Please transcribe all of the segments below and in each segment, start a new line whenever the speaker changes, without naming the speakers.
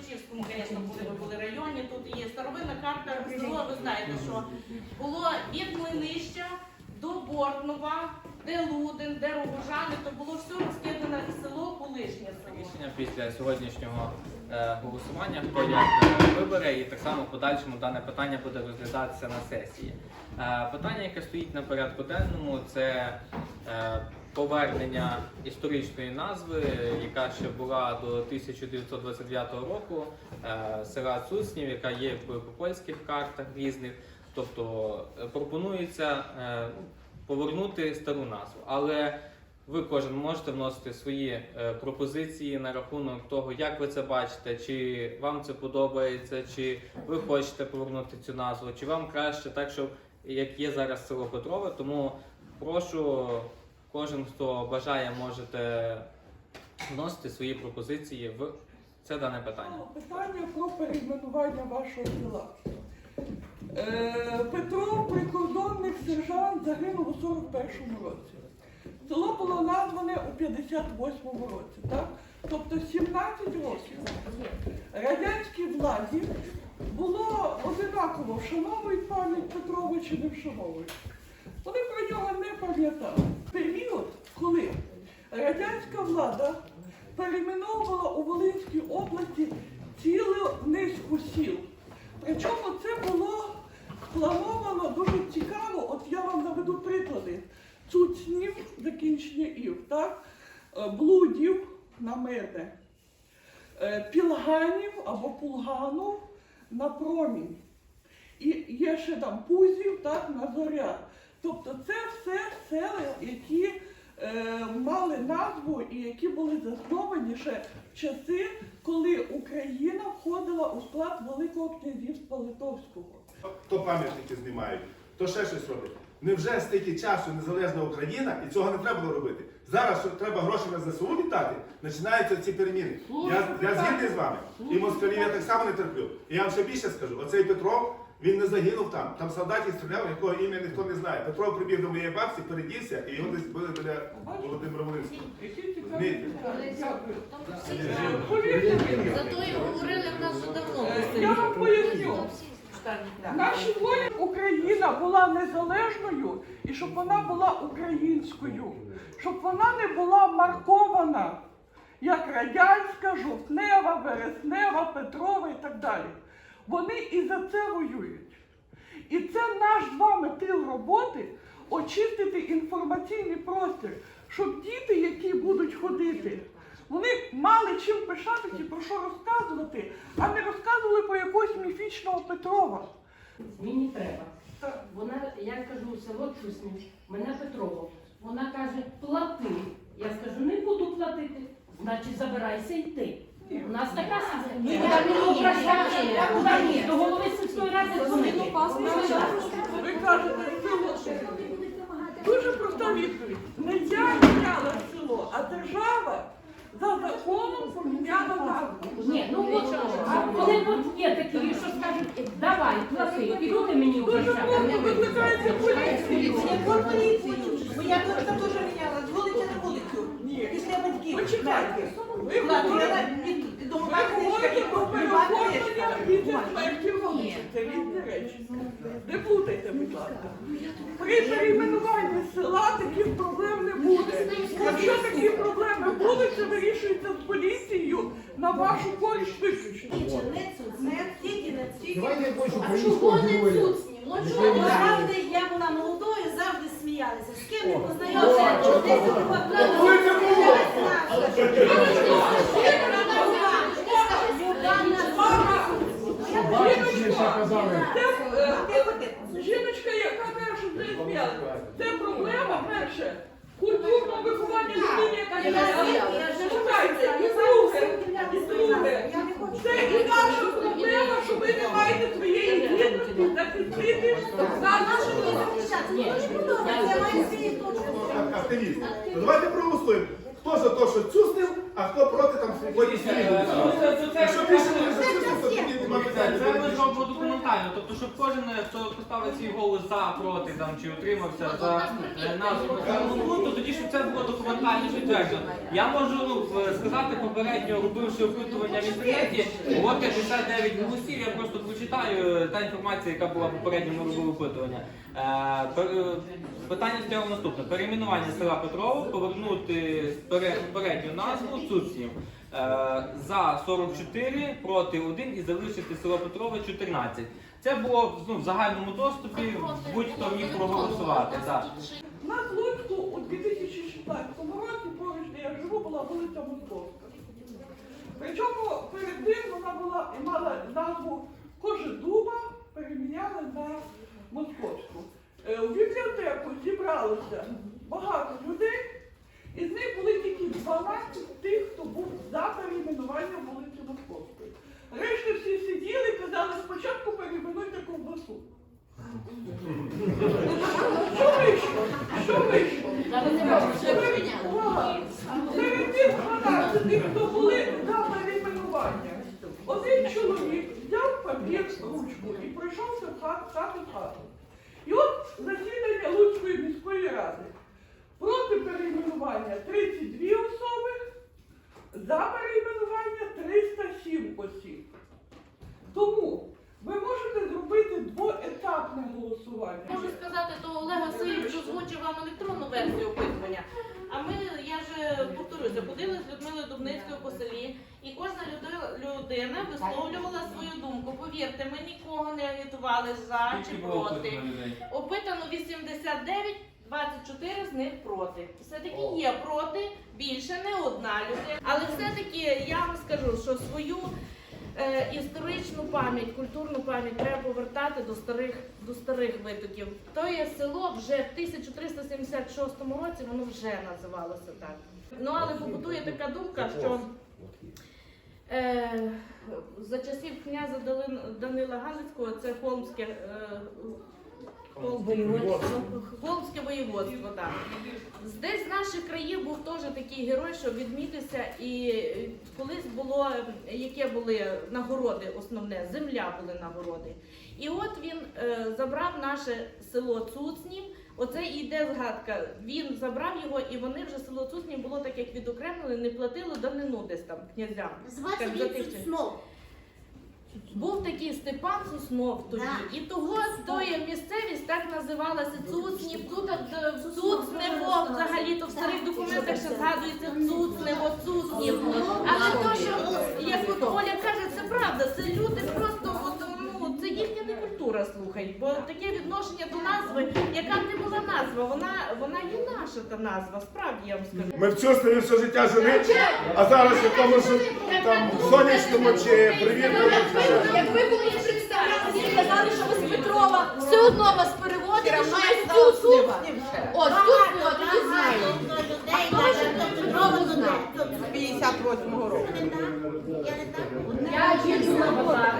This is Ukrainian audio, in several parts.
Галичівському, звісно, були, ви були районі, тут є старовинна карта села, ви знаєте, що було від Млинища до Бортнова, де Лудин, де Рогожани, то було все розкидане село, колишнє село.
Рішення після сьогоднішнього е, голосування, хто як е, вибере, і так само в подальшому дане питання буде розглядатися на сесії. Е, питання, яке стоїть на порядку денному, це повернення історичної назви, яка ще була до 1929 року, е, села Цуснів, яка є в польських картах різних. Тобто е, пропонується е, повернути стару назву. Але ви кожен можете вносити свої пропозиції на рахунок того, як ви це бачите, чи вам це подобається, чи ви хочете повернути цю назву, чи вам краще так, щоб як є зараз село Петрове. Тому прошу, кожен, хто бажає, можете вносити свої пропозиції в це дане питання.
Питання про перейменування вашого села. Е, Петро, прикордонник сержант, загинув у 41-му році. Село було назване у 58-му році, так? Тобто 17 років радянській владі було одинаково вшановують пам'ять Петрова чи не вшановують. Вони про нього не пам'ятали. Коли радянська влада перейменовувала у Волинській області цілу низку сіл. Причому це було сплановано дуже цікаво. От я вам наведу приклади. Цуцнів, закінчення ів, так? Е, блудів на мирне, Е, пілганів або пулганов на промінь. І є ще там пузів, так, на зоря. Тобто це все села, які мали назву і які були засновані ще в часи, коли Україна входила у склад Великого князівства Литовського.
То пам'ятники знімають, то ще щось робить. Невже стільки часу незалежна Україна і цього не треба було робити? Зараз що треба гроші на ЗСУ віддати, починаються ці переміни. Я, я згідний з вами. І москалів я так само не терплю. І я вам ще більше скажу: оцей Петров, він не загинув там. Там солдатів стріляв, якого ім'я ніхто не знає. Петров прибіг до моєї бабці, передівся, і його десь били біля Володимира Волинського.
Зато і говорили в нас вже давно.
Е, Я вам поясню. Наші волі Україна була незалежною і щоб вона була українською, щоб вона не була маркована як радянська, жовтнева, вереснева, Петрова і так далі. Вони і за це воюють. І це наш з вами тил роботи очистити інформаційний простір, щоб діти, які будуть ходити, вони мали чим пишатися про що розказувати, а не розказували про якогось міфічного Петрова.
Мені треба. Вона, я кажу, село Чуснів, мене Петрово. Вона каже, плати. Я скажу, не буду платити. Значить, забирайся і ти. У нас така
Ні, ні.
Куди ні? До голови сільської ради дзвонити.
Ви кажете, село. Дуже проста відповідь. Не я міняла село, а держава за законом поміняла назву.
Ні, ну от, а коли от є такі, що скажуть, давай, плати, і люди мені
Дуже просто викликається поліцію.
Поліцію? Бо я тут теж міняла з вулиці на вулицю. Після батьків.
Почекайте. Ви говорите, про
Приватна
переоформлення
річка.
смерті вулиці. Це різні речі. Не плутайте, будь ласка. При перейменуванні села таких проблем не буде. Якщо такі проблеми будуть, це вирішується з поліцією на вашу користь виключно.
Не тільки, не тільки.
Я больше
А
українського
чого не
героя.
Цуцні? Ну завжди, я була молодою, завжди сміялися. З ким не познайомилися?
О,
Десь була
Жіночка, яка каже, що не сміялася. Це проблема перше. Культурного виховання людини, яка сміялася. Чекайте, і друге, і друге. Це і наша проблема, що ви не маєте своєї гідності захистити нашу
Активіст. Давайте проголосуємо. Хто за те, що цуснив, а хто проти там свободі слів.
Це- це- це-
Якщо більше не за цуснив, то тоді нема
Це,
питань.
це ми зробимо документально. Тобто, щоб кожен, хто поставить свій голос за, проти там чи утримався за е, назву населеного пункту, тоді щоб це було документально підтверджено. Я можу ну, в- сказати попередньо, робивши опитування в інтернеті, було 59 голосів. Я просто прочитаю е, та інформація, яка була попередньо ми робили опитування. Е, пер- е, Питання стояло наступне: перейменування села Петрова, повернути пере- попередню назву Цуцнів. Е, За 44, проти 1 і залишити село Петрове 14. Це було ну, в загальному доступі, будь-хто міг проголосувати.
В Луцьку у 2016 році, поруч де я живу, була вулиця Московська. Причому перед тим вона була і мала назву Кожедуба, переміняли на Московську. Е, У бібліотеку зібралося багато людей, і з них були тільки 12 тих, хто був за перейменування вулиці Московської. Решта всі сиділи і казали, спочатку перейменуйте ковбасу. Що вийшло? Що вийшло? Серед тих 12, хто були за перейменування, один чоловік взяв папір, ручку і пройшовся в хат, хату в хату. І от засідання Луцької міської ради. Проти перейменування 32 особи, за перейменування 307 осіб. Тому ви можете зробити двоетапне голосування.
Можу сказати, то Олег Васильович озвучив вам електронну версію опитування. А ми, я ж повторюся, ходили з Людмилою Дубницькою по селі, і кожна людина висловлювала свою думку. Повірте, ми нікого не агітували за чи проти.
опитано людей?
Опитано 89, 24 з них проти. Все-таки є проти, більше не одна людина. Але все-таки я вам скажу, що свою історичну пам'ять, культурну пам'ять треба повертати до старих, до старих витоків. То є село вже в 1376 році воно вже називалося так. Ну але побутує така думка, що е, за часів князя Данила Галицького це Холмське. Е, Голмське воєводство, так. Десь з наших країв був теж такий герой, що відмітився, і е, колись було, яке були нагороди, основне, земля були нагороди. І от він е, забрав наше село Цуцнів. Оце і йде згадка. Він забрав його, і вони вже село Цуцнів було так, як відокремили, не платили данину десь там князям.
Звати він
тиждень. Був такий Степан Соснов тоді,
Да.
і того тої місцевість так називалася Цуцнів. Тут е, в Цуцнево, взагалі то в старих документах ще згадується Цуцнево, Цуцнів. Але то, що як от Оля каже, це правда. Це люди просто їхня не культура, слухай. Бо таке відношення до назви, яка б не була назва, вона вона є наша та назва. Справді я вам скажу.
Ми в Цюсневі все життя жили, а зараз в якомусь там сонячному чи привітному.
Як ви були представляти казали, що ви з Петрова, все одно вас переводили, що ви з Цуцнева. От, Цуцнева, тоді знаю.
людей, навіть Петрова знає.
58-го року.
Я не знаю.
Я на базар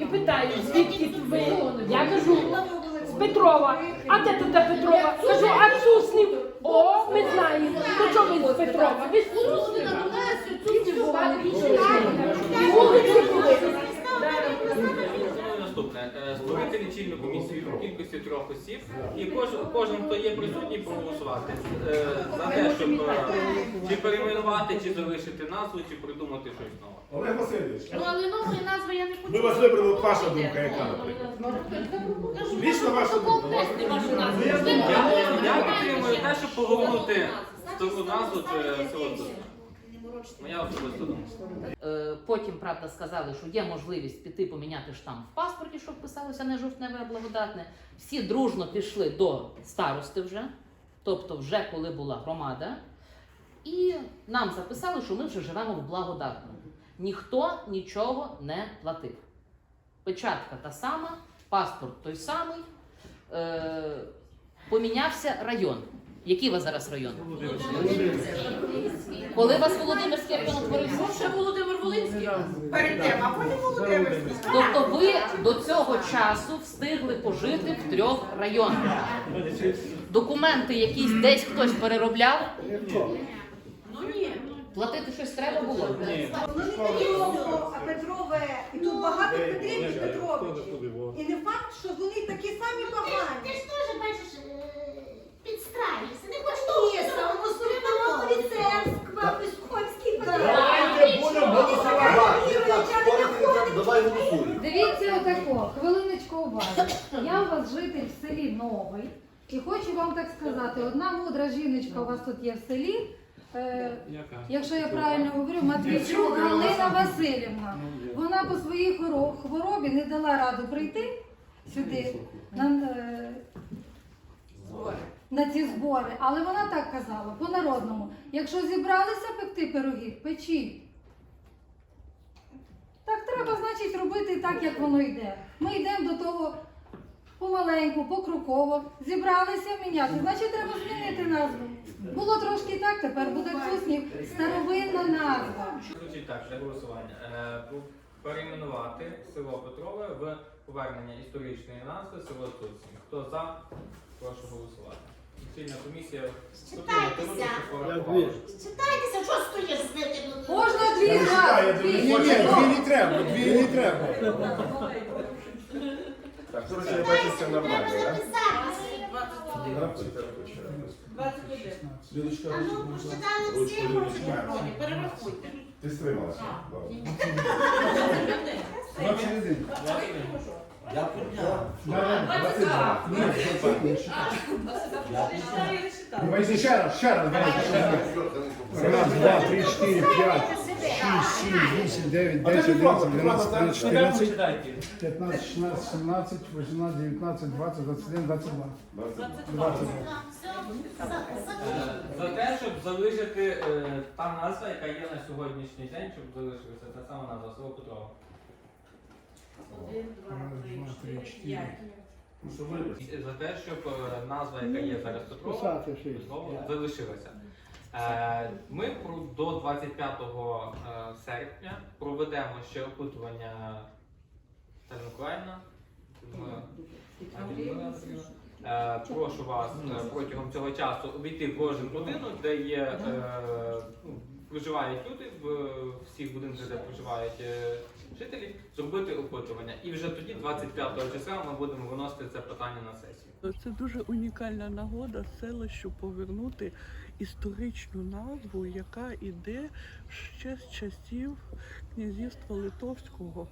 і питаю, звідки ви? Я кажу, з Петрова. А де туди Петрова? Кажу, а Суслів. О, ми знаємо. То чого ви з Петрова? Ви з Суслів. вулиці були.
Е, Створити лічильну комісію в кількості трьох осіб і кожен, кожен хто є присутній, проголосувати е, за те, щоб е, чи перейменувати, чи залишити назву, чи придумати щось нове.
Олег Васильович,
Ну але нової назви я не хочу.
ми вас вибрали, от ваша думка, яка, наприклад. Лічно ваша думка.
Я, я підтримую те, щоб повернути стару назву це село Цуцнів. Моя особиста думка.
Е, Потім, правда, сказали, що є можливість піти поміняти штамп в паспорті, щоб писалося не жовтневе, а благодатне. Всі дружно пішли до старости вже, тобто вже коли була громада, і нам записали, що ми вже живемо в благодатному. Ніхто нічого не платив. Печатка та сама, паспорт той самий. Е, помінявся район. Який у вас зараз район? Коли у вас Володимирський район утворився?
Ще Володимир Волинський.
Перед тим, а потім Володимирський.
Тобто ви до цього часу встигли пожити в трьох районах. Документи якісь десь хтось переробляв?
Ну ні.
Платити щось треба було?
Ну не Петровко, а Петрове. І тут багато Петрів і І не факт,
що вони
такі
самі
погані. Ти ж теж бачиш підстраюся. Не хочу самому
церква, Пішковський Давайте
будемо голосувати.
Давай.
Дивіться отако, хвилиночку уваги. Я у вас житель в селі Новий. І хочу вам так сказати, одна мудра жіночка у вас тут є в селі. Е, якщо я правильно говорю, Матвійчук Галина Васильівна. Вона по своїй хворобі не дала раду прийти сюди. На, е, на ці збори. Але вона так казала, по-народному. Якщо зібралися пекти пироги, печіть. Так треба, значить, робити так, як воно йде. Ми йдемо до того помаленьку, покроково. Зібралися міняти. Значить, треба змінити назву. Було трошки так, тепер буде Куснів. Старовинна назва.
Звучить так, для голосування. Е, Перейменувати село Петрове в повернення історичної назви село Туцьків. Хто за, прошу голосувати. Сильна комісія
Читайтеся. Читайтеся, що стоїш з ним?
Можна дві дві.
Ні, ні, дві не треба, дві не треба. Так, коротше, я бачу, нормально, так?
записати.
21.
Слідочка
А ну, прочитали всі,
Ні, Перерахуйте.
Ти стрималася. Добре.
21.
Я підняв.
Давайте ще раз, ще раз, давайте ще раз. Раз, два, три, чотири, п'ять, шість, сім, вісім, дев'ять, десять, одинадцять, дванадцять, тринадцять, чотирнадцять, п'ятнадцять, шістнадцять, сімнадцять, вісімнадцять, дев'ятнадцять, двадцять, двадцять один, двадцять два.
22.
Все, за-
те, щоб залишити е, та назва, яка є на сьогоднішній день, щоб залишилася та сама назва село Петрове.
1, 2, 3, 4, 5.
За те, щоб е, назва, яка є зараз. Петрова, залишилася. Е, Ми до 25 е, серпня проведемо ще опитування Миколаївна. Прошу вас протягом цього часу обійти кожен будинок, де є ну, проживають люди. В всіх будинках, де проживають е, жителі, зробити опитування. І вже тоді, 25 числа, ми будемо виносити це питання на сесію.
Це дуже унікальна нагода селищу повернути історичну назву, яка йде ще з часів князівства Литовського.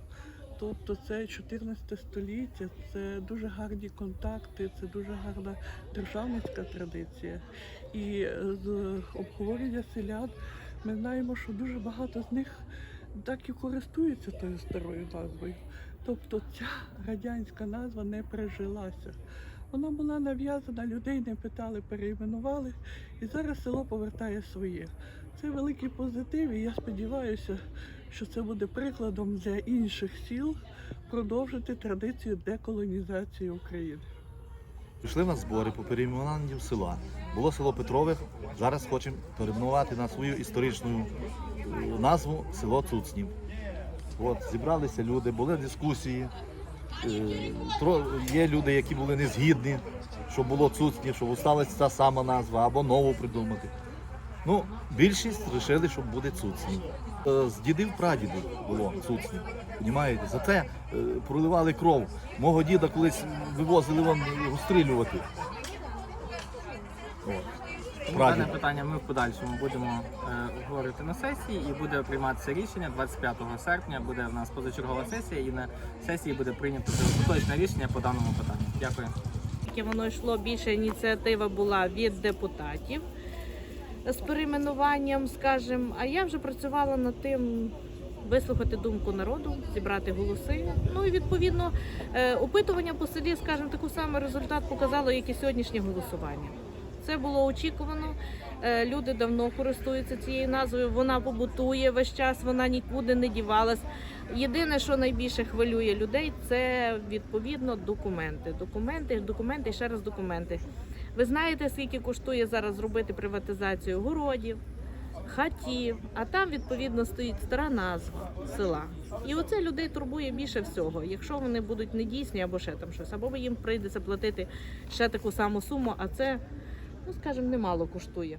Тобто це 14 століття, це дуже гарні контакти, це дуже гарна державницька традиція. І з обговорення селян ми знаємо, що дуже багато з них так і користуються тою старою назвою. Тобто ця радянська назва не прижилася. Вона була нав'язана, людей не питали, перейменували, і зараз село повертає своє. Це великий позитив, і я сподіваюся, що це буде прикладом для інших сіл продовжити традицію деколонізації України.
Пішли на збори по перейменуванню села. Було село Петрове, зараз хочемо перейменувати на свою історичну е, назву село Цуцнів. От, зібралися люди, були дискусії. Е, Є люди, які були не згідні, що було Цуцнів, щоб осталася та сама назва або нову придумати. Ну, більшість вирішили, що буде Цуцнів. Е, З дідів прадідів було Цуцнів. Понімаєте? За це е, проливали кров. Мого діда колись вивозили вон розстрілювати. От.
Дане питання ми в подальшому будемо е, говорити на сесії і буде прийматися рішення 25 серпня. Буде в нас позачергова сесія, і на сесії буде прийнято остаточне рішення по даному питанню. Дякую.
Яке воно йшло, більше ініціатива була від депутатів з перейменуванням, скажімо. А я вже працювала над тим. Вислухати думку народу, зібрати голоси. Ну і відповідно е, опитування по селі, скажімо, таку самий результат показало, як і сьогоднішнє голосування. Це було очікувано. Е, Люди давно користуються цією назвою. Вона побутує весь час, вона нікуди не дівалась. Єдине, що найбільше хвилює людей, це відповідно документи. Документи, документи ще раз документи. Ви знаєте, скільки коштує зараз зробити приватизацію городів, хатів, а там відповідно стоїть стара назва села. І оце людей турбує більше всього. Якщо вони будуть недійсні або ще там щось, або їм прийдеться платити ще таку саму суму, а це, ну скажімо, немало коштує.